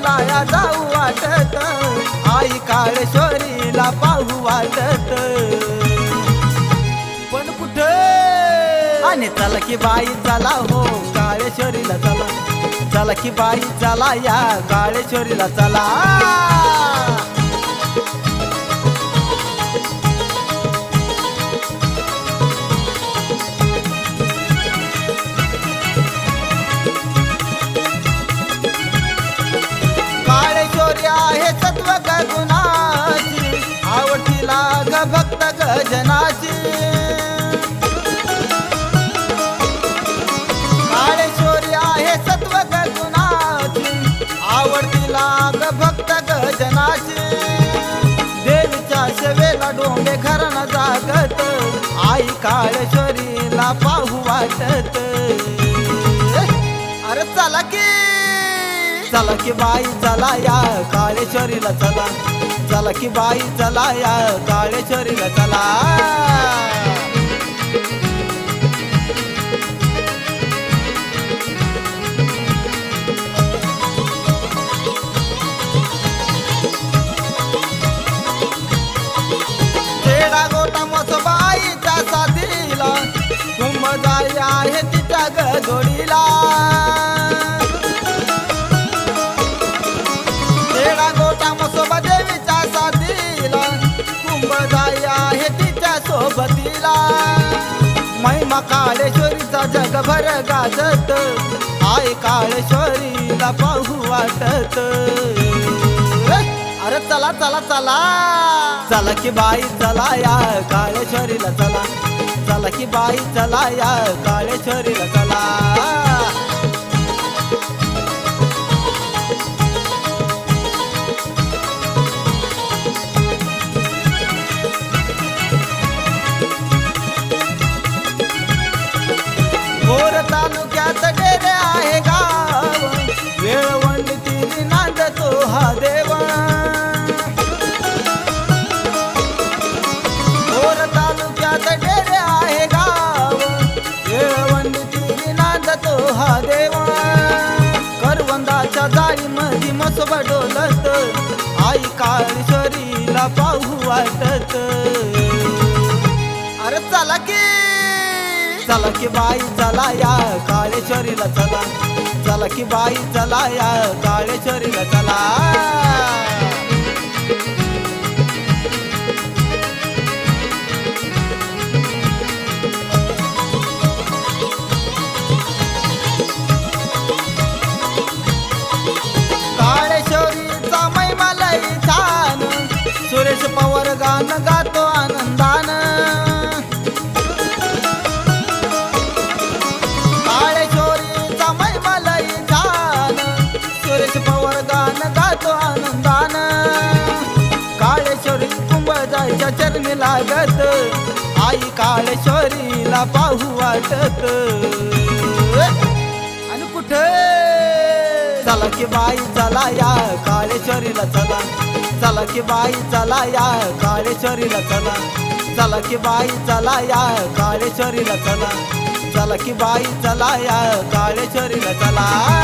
काळेश्वरीला या जाऊ वाटत. आई काळेश्वरीला पाहू वाटत. पण कुठे? आणि चला की बाई चला हो काळेश्वरीला चला. चला की बाई चला या काळेश्वरीला चला. भक्त गजनाची. काळेश्वरी आहे सत्व गुणाची आवडतीला ग भक्त गजनाची. देवीच्या सेवेला डोंबे घरण जागत. आई काळेश्वरीला पाहू वाटत. अरे चला की चला की बाई चला या काळेश्वरीला चला. चला की बाई चला या काळेश्वरीला चला. खेडा गोटा मसबाईच्या साथीला कुंभ जाई आहे तिच्या गजोडीला सोबतीला महिमा काळेश्वरीचा जगभर गाजत आय काळेश्वरीला पाहू वाटत. अरे चला चला चला. चला की बाई चला या काळेश्वरीला चला. चला की बाई चला या काळेश्वरीला चला. डोलत आई काळेश्वरीला पाहू वाटत. अरे चला की चला की बाई चला या काळेश्वरीला चला. चला की बाई चला या काळेश्वरीला चला. पवार गाणं गातो आनंदानं. काळेश्वरीचा मलाई छान सुरेश पवार गान गातो आनंदान. काळेश्वरी कुंभ जायच्या चरणी लागत. आई काळेश्वरीला पाहू वाटत. आणि कुठे? चला की बाई चला या काळेश्वरीला चला. चला की बाई चला या काळेश्वरीला चला. चला की बाई चला या काळेश्वरीला चला. चला की बाई चला या काळेश्वरीला चला.